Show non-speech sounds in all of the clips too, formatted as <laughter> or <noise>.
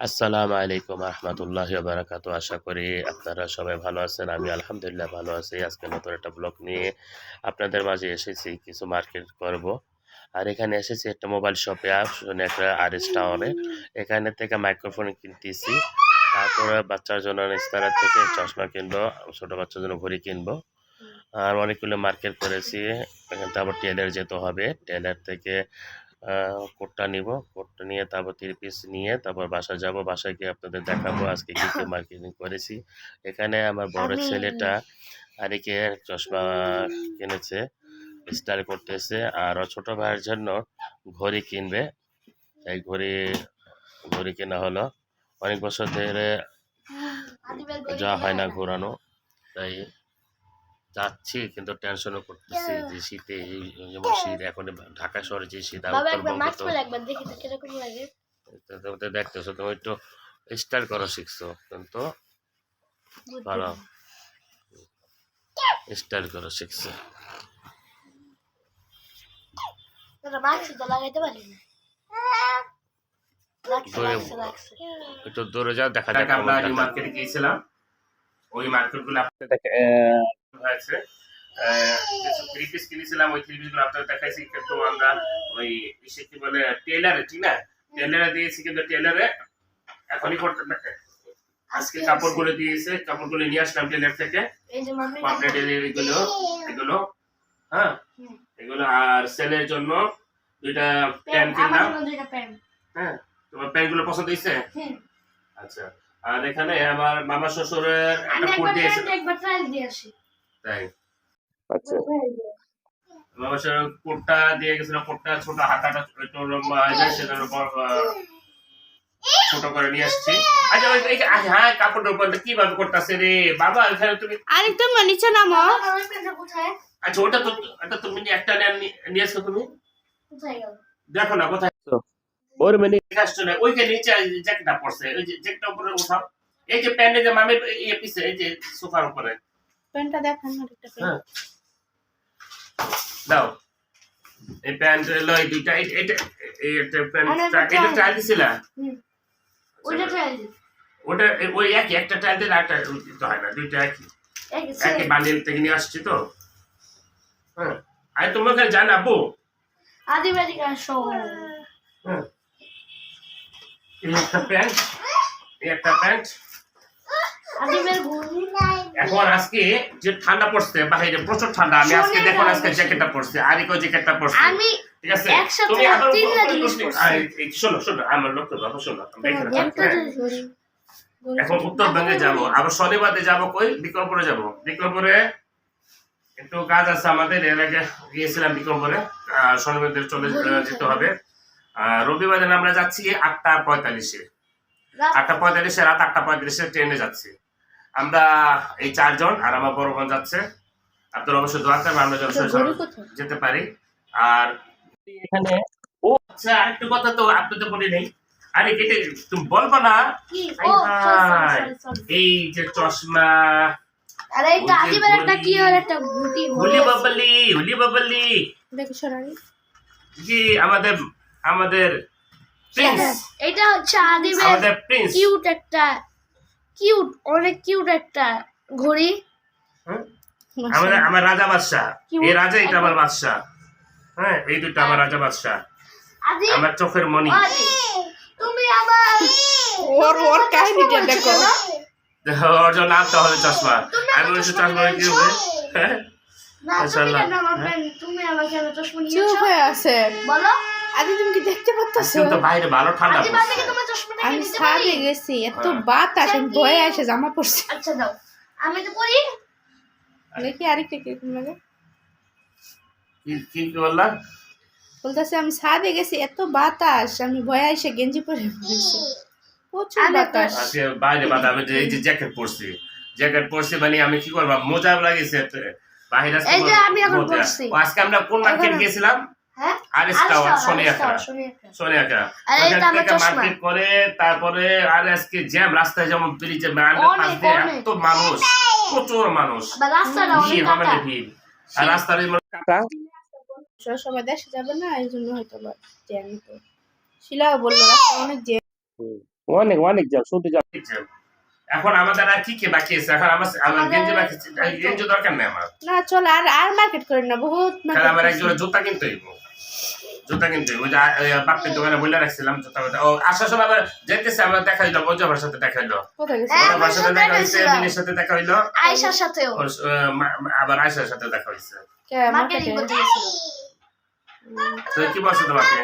আসসালামু আলাইকুম রহমতুল্লাহ বারাকাত আশা করি আপনারা সবাই ভালো আছেন, আমি আলহামদুলিল্লাহ ভালো আছি। আজকে নতুন একটা ব্লগ নিয়ে আপনাদের মাঝে এসেছি, কিছু মার্কেট করব। আর এখানে এসেছি একটা মোবাইল শপে আসলে একটা আর এস টাওয়ারে এখানে থেকে মাইক্রোফোন কিনতেছি। তারপরে বাচ্চার জন্য ইস্তারা থেকে চশমা কিনবো, ছোটো বাচ্চার জন্য ঘড়ি কিনবো। আর অনেকগুলো মার্কেট করেছি। এখান থেকে আবার টেলার যেতে হবে। টেলার থেকে কোটটা নিব। কোটটা নিয়ে তারপর থ্রি পিস নিয়ে তারপর বাসায় যাব। বাসায় গিয়ে আপনাদের দেখাবো। আজকে কি কি মার্কেটিং করেছি। এখানে আমার বড় ছেলেটা আরেকে চশমা কিনেছে স্টাইল করতেছে। আর ছোট ভাইয়ের জন্য ঘড়ি কিনবে। এই ঘড়ি ঘড়ি কেনা হলো। অনেক বছর ধরে যাওয়া হয় না ঘোরানো। তাই যাচ্ছি কিন্তু টেনশনও করতেছি যে শীতে এই- যেমন শীত এখন ঢাকা শহরে যে শীত আর বাবা একবার মাছ ফেলে একবার দেখি তো কীরকম লাগে। তুমি তো দেখতেছো তুমি একটু স্টাইল করা শিখছো কিন্তু ভালো। স্টাইল করা শিখছো। একটু দূরে যাও দেখা যাক আমরা মার্কেটে গিয়েছিলাম। ওই মার্কেটগুলো আপনাদের দেখে হয়েছে। কিছু থ্রি পিস কিনেছিলাম ওই থ্রি পিসগুলো আপনাদের দেখাইছি কিন্তু আমরা ওই ইসে কি বলে টেলারে ঠিক না? টেলারে দিয়েছি কিন্তু টেলারে এখনই করতে আজকে কাপড়গুলো দিয়েছে কাপড়গুলো নিয়ে আসলাম টেলার থেকে। এই যে মাম্মি পাপড়া টেলার এগুলো এগুলো হ্যাঁ? এগুলো আর সেলের জন্য দুইটা প্যান্ট কিনলাম। হ্যাঁ? তোমার প্যান্টগুলো পছন্দ হয়েছে। আচ্ছা। আর এখানে আমার মামা শ্বশুরের একটা কোট একবার দিয়েছে। একবার ট্রায়াল দিয়ে আসি। তাই আচ্ছা। মামা শ্বশুর কোটটা দিয়ে গেছিল কোটটা ছোট হাতাটা একটু লম্বা হয়ে যায় সেজন্য বড়, ছোট করে নিয়ে আসছি। আচ্ছা ওই হ্যাঁ কাপড়ের উপর কীভাবে করতেছে রে? বাবা এখানে তুমি আরে তুমি নিচে নামো। বাবা, আমার প্যান্টটা কোথায়? আচ্ছা ওটা তো এটা তুমি একটা নিয়ে- নিয়ে আসছো তুমি। দেখো না কোথায় ওর মানে না ওইখানে নিচে জ্যাকেটটা পড়ছে ওই জ্যাকেটটা উপরে উঠাও। এই যে প্যান্টে যে মামের ইয়ে পিছে এই যে সোফার উপরে। প্যান্টটা দেখান না একটা প্যান্ট হ্যাঁ। দাও। এই প্যান্ট হলো এই দুইটা এই- এটা এই একটা প্যান্ট এটা ট্রায়াল দিছিলা? হুম। ট্রায়াল ওটা ওই একই একটা ট্রায়াল দিলে একটা হয় না দুইটা একই। একই বান্ডিল থেকে নিয়ে আসছি তো। হ্যাঁ। আর তোমার কাছে জান আব্বু। আদিবাসিকা শো হ্যাঁ। এই একটা প্যান্ট এই একটা প্যান্ট। এখন আজকে যে ঠান্ডা পড়ছে বাইরে প্রচুর ঠান্ডা। আমি আজকে আজকে। জ্যাকেটটা পড়ছে আরিকো জ্যাকেটটা পড়ছে আমি ঠিক আছে? তুমি আবার তিনটা ওই- ওই- জিনিস ওই- পড়ছি। আরে, এই শোনো শোনো আমার লক্ষ্য বাবা শোনো আমরা এখানে হ্যাঁ। উত্তরবঙ্গে যাব আবার শনিবারে যাব কই? বিকল্পরে যাব। বিকল্পরে একটু কাজ আছে আমাদের এর আগে গিয়েছিলাম বিকল্পরে আহ, শনিবারে চলে যেতে হবে। আর রবিবার আমরা যাচ্ছি আটটা পঁয়তাল্লিশে। আটটা পঁয়তাল্লিশে রাত আটটা পঁয়তাল্লিশে ট্রেনে যাচ্ছি। আমরা এই চারজন আর আমার বড় বোন যাচ্ছে। আপনারা অবশ্যই দোয়া করবেন আমরা যেন সবাই যেতে পারি। আর এখানে ও আচ্ছা আরেকটা কথা তো আপনাদের বলি নেই। আরে কেটে তুমি বলব না? এই যে চশমা আরে এটা ওই যে একটা কি আর একটা ঘুটি হুলি বাবলি হুলি বাবলি। দেখি সরারি জি আমাদের আমাদের প্রিন্স। এটা হচ্ছে আদিবের আমাদের প্রিন্স। কিউট একটা কিউট অনেক কিউট একটা ঘড়ি। আমাদের আমার রাজা বাদশাহ। এই রাজা এটা আমার বাদশাহ। হ্যাঁ এই দুটো আমার রাজা বাদশাহ। আমার চোখের মণি। আদি তুমি আমার <laughs> ওর ওর কাহিনীটা দেখো। ওর জন্য আনতে হবে চশমা। আমি আমার চশমা চশমা কি হবে। হ্যাঁ? তুমি আমার হ্যাঁ? আমার চুপ হয়ে আছে। বলো। আদি তুমি কি দেখতে পাচ্ছ কিন্তু বাইরে ভালো ঠান্ডা কি আমি ছাদে গেছি এত হ্যাঁ। বাতাস আমি ভয়ে এসে জামা পড়ছি। আচ্ছা দাও। আমি তো পড়ি দেখি আরেকটা কীরকম লাগে। কি কি কি বললা? বলতেছে আমি ছাদে গেছি এত বাতাস আমি ভয়ে এসে গেঞ্জি পরে প্রচুর আমি বাতাস। আজকে বাইরে বাদা আমি এই যে জ্যাকেট পরছি জ্যাকেট পরছি মানে আমি কি করব? মোজা লাগিয়েছে বাইরে আজকে এই যে আমি এখন পরছি। আজকে আমরা কোন মার্কেট এখন- গিয়েছিলাম হ্যাঁ টাওয়ার সোনিয়াখা সোনিয়াখা সোনিয়াখা আর ওখান এটা আমার থেকে মার্কেট করে তারপরে আর আজকে জ্যাম রাস্তায় যেমন ব্রিজে আন্ডারপাস অনেক, দিয়ে অনেক। এত মানুষ প্রচুর মানুষ। আবার রাস্তাটা অনেক ভিড় হবে ভিড়। আর রাস্তার কাটা সবাই দেশে যাবে না এই জন্য হয়তো বা জ্যাম তো। শিলাও বলল রাস্তা অনেক জ্যাম অনেক অনেক জ্যাম শুধু জ্যাম এখন আমাদের আর কি কি বাকি আছে? এখন আমার আমার গেঞ্জি বাকি আছে। এই গেঞ্জি দরকার নেই আমার। না চল আর আর মার্কেট করেন না বহুত market আমার। একজোড়া জুতা কিনতে হইব। জুতা কিনতে হইব। যে আ- দোকানে বলে রাখছিলাম জুতা জুতা। ও আসার সময় আবার যেতেছে আমরা দেখা হইল মজাবার সাথে দেখা হইল। কোথায় গেছে? হ্যাঁ, ওর সাথে আমার দেখা হইছে গেছিলাম। সাথে দেখা হইল। আয়েশার সাথেও। আবার আয়সার সাথে দেখা হইছে। মার্কেটিং মার্কেটে তো কি বলছো তোমাকে?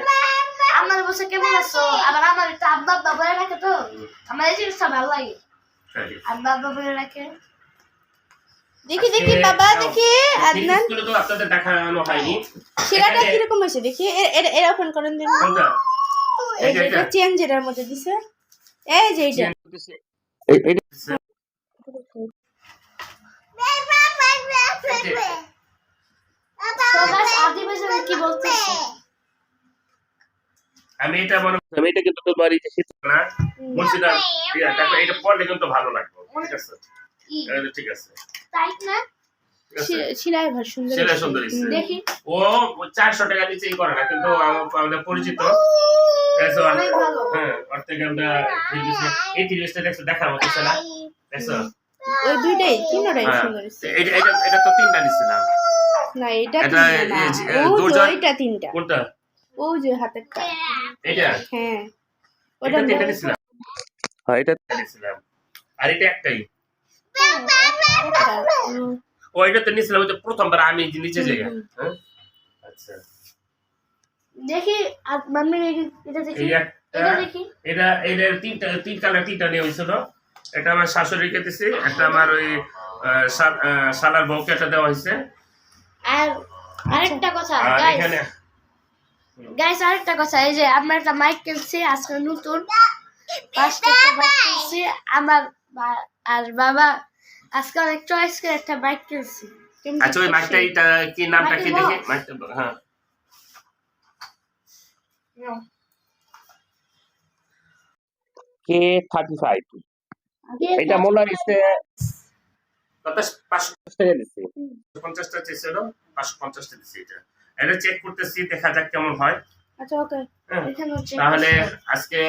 আমার বসে কেমন আছো? আবার আমার একটু আব্বা আব্বা বলে রাখে তো। আমার এই জিনিসটা ভালো লাগে। আব্বা আব্বা বলে রাখে দেখি দেখি বাবা দেখি আদনান। স্কুলে তো আপনাদের দেখানো হয়নি। কীরকম হয়েছে? দেখি এরা ওপেন করেন দিন? এই এই যে যে এটা। এটা? চেঞ্জ এটার মধ্যে দিছে। এই যে এইটা। এই- এইটা দিচ্ছে। এই যে, সবাই আদি বেজে কি বলতেছে আমি এটা মনে আমি এটা কিন্তু তোমার এই না ইয়া, দেখো এটা পড়লে কিন্তু ভালো লাগবে। ঠিক আছে? ঠিক আছে। টাইট না? ভার সুন্দর। সুন্দর। দেখি। ও চারশো টাকা নিচেই করে না কিন্তু আমাদের পরিচিত। অনেক ভালো। হ্যাঁ ওর থেকে আমরা এই তিরিশটা দেখছ? দেখার মতো ছিল না? দেখছ? ওই দুইটাই তিনটাই হ্যাঁ। সুন্দর। এটা এটা এটা তো তিনটা নিছিলাম না? এটা তিনটা না। ওইটা তিনটা। কোনটা? ও যে হাতেরটা এটা? হ্যাঁ। ওটা তিনটা হ্যাঁ এটা তিনটা আর এটা একটাই। হুম, ও এটা তো ওই প্রথমবার আমি যে নিচে যাই হ্যাঁ? আচ্ছা। দেখি আর মাম্মি দেখি এটা দেখি। এটা দেখি। এটা এটা তিনটা তিন কালার তিনটা নিয়ে হয়েছিল এটা আমার শাশুড়িকে দিছি একটা আমার ওই শালার বউকে একটা দেওয়া হয়েছে আর আরেকটা কথা গাইস এখানে গাইস আরেকটা কথা এই যে আমরা একটা মাইক কিনছি আজকে নতুন। কিনছি আমার আর বাবা আজকে অনেক চয়েস করে একটা বাইক কিনছি। কেমন আচ্ছা ওই মাইকটা এটা কি নামটা কি মাইকেল দেখি? বক্স। মাইকটা হ্যাঁ। কে থার্টি ফাইভ এটা মনে হচ্ছে কত? পাঁচশো টাকা দিচ্ছি। পঞ্চাশটা চেয়েছিল পাঁচশো পঞ্চাশটা দিচ্ছি এটা। এটা চেক করতেছি দেখা যাক কেমন হয়। আচ্ছা ওকে হ্যাঁ। এখানে হচ্ছে তাহলে আজকে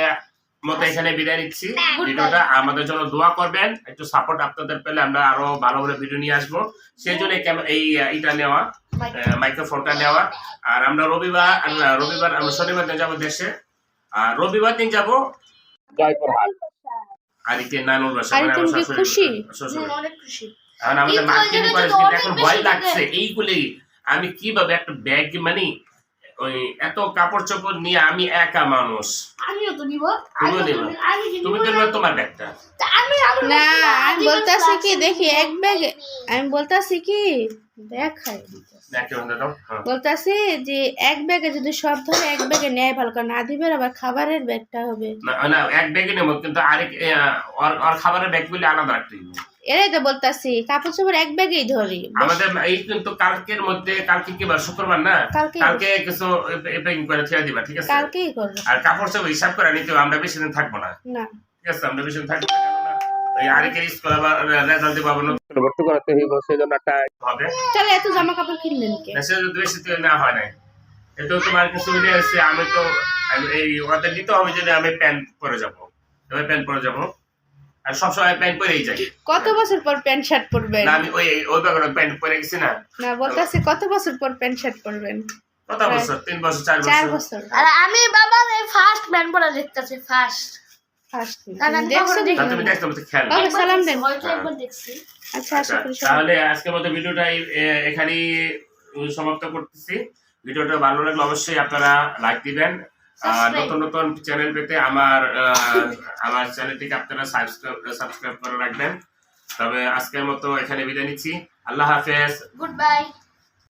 মতো এখানে বিদায় নিচ্ছি। ভিডিওটা আমাদের জন্য দোয়া করবেন একটু সাপোর্ট আপনাদের পেলে আমরা আরও ভালো ভালো ভিডিও নিয়ে আসব। সেই জন্য এই এটা নেওয়া মাইক্রোফোনটা নেওয়া। আর আমরা রবিবার রবিবার আমরা শনিবার দিন যাব দেশে। আর রবিবার দিন যাব জয়পুরহাট আর ইতে নানুর বাসা মানে শাশুড়ি- খুশি? অনেক খুশি। এখন আমাদের কিন্তু মার্কেটিং করে এখন ভয়। লাগছে এইগুলি আমি কীভাবে একটা ব্যাগ মানে ওই এত কাপড় চোপড় নিয়ে আমি একা মানুষ আমিও তো নিব তো নিবা। নিব। তুমি নিব তো না? তোমার ব্যাগটা না আমি বলতাছি কি দেখি এক ব্যাগে আমি বলতাছি কি দেখাই হ্যাঁ বলতাছি যে এক ব্যাগে যদি সব ধরে এক ব্যাগে নেয় ভালো কারণ আদিবের আবার খাবারের ব্যাগটা হবে না না এক ব্যাগে নেব কিন্তু আরেক ওর খাবারের ব্যাগগুলি আলাদা রাখতে হবে। এরাই তো বলতাছি কাপড় চোপড় এক ব্যাগেই ধরি। আমাদের এই কিন্তু কালকের মধ্যে কালকে কি বার? শুক্রবার না? কালকে কিছু প্যাকিং করে ছেড়ে দিবা ঠিক আছে? কালকেই করব। আর কাপড় চোপড় হিসাব করে নিতে হবে, আমরা বেশি দিন থাকব না। না। ঠিক আছে আমরা বেশি দিন থাকব না কেননা আরেকের স্কুল আবার রেজাল্ট দিব আবার ভর্তি করাতে হইব সেই একটা হবে। চলে এত জামা কাপড় কিনলেন কে? না সে বেশি তো না হয় নাই। এতো তোমার কিছু আছে আমি তো এই ওদের দিতে হবে যদি আমি প্যান্ট পরে যাব। প্যান্ট পরে যাব। আর সবসময় প্যান্ট পরেই যাই। কত বছর পর প্যান্ট শার্ট পরবেন? না আমি ওই ওই ব্যাপারে প্যান্ট পরে গেছি না। না বলতাছি কত বছর পর প্যান্ট শার্ট পরবেন? কত বছর? তিন বছর চার চার বছর। বছর আর আমি বাবার এই ফার্স্ট ব্যান্ড পড়া দেখতেছি ফার্স্ট ফার্স্ট কারণ আমি দেখছ কখনো দেখি। না, তুমি দেখতে মতো খেয়াল বাবা, সালাম দেন। হয়তো একবার দেখছি। আচ্ছা তাহলে আজকের মতো ভিডিওটা এখানেই সমাপ্ত করতেছি। ভিডিওটা ভালো লাগলে অবশ্যই আপনারা লাইক দিবেন. নতুন নতুন চ্যানেল পেতে আমার আমার চ্যানেলটিকে আপনারা সাবস্ক্রাইব সাবস্ক্রাইব করে রাখবেন। তবে আজকের মতো এখানে বিদায় নিচ্ছি। আল্লাহ হাফেজ। Good bye